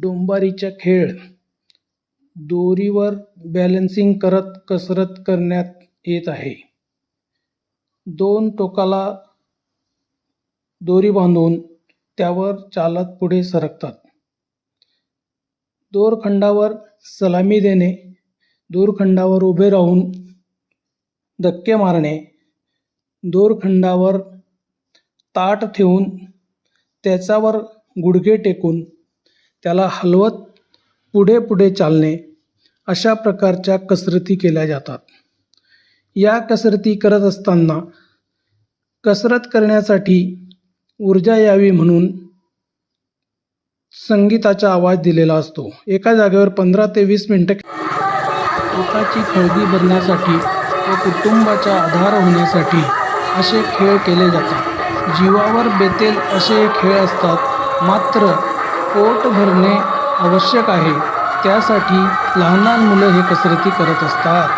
डोंबारीचा खेळ. दोरीवर बॅलन्सिंग करत कसरत करण्यात येत आहे. दोन टोकाला दोरी बांधून त्यावर चालत पुढे सरकतात. दोरखंडावर सलामी देणे दोरखंडावर उभे राहून धक्के मारणे दोरखंडावर ताट ठेवून त्याच्यावर गुडघे टेकून त्याला हलवत पुढे पुढे चालणे अशा प्रकारच्या कसरती केल्या जातात. या कसरती करत असताना कसरत करण्यासाठी ऊर्जा यावी म्हणून संगीताचा आवाज दिलेला असतो. एका जागेवर पंधरा ते वीस मिनटं पोटाची खळगी भरण्यासाठी व कुटुंबाचा आधार होण्यासाठी असे खेळ केले जातात. जीवावर बेतेल असे खेळ असतात. मात्र पोट भरणे आवश्यक आहे. त्यासाठी लहान लहान मुलं हे कसरती करत असतात.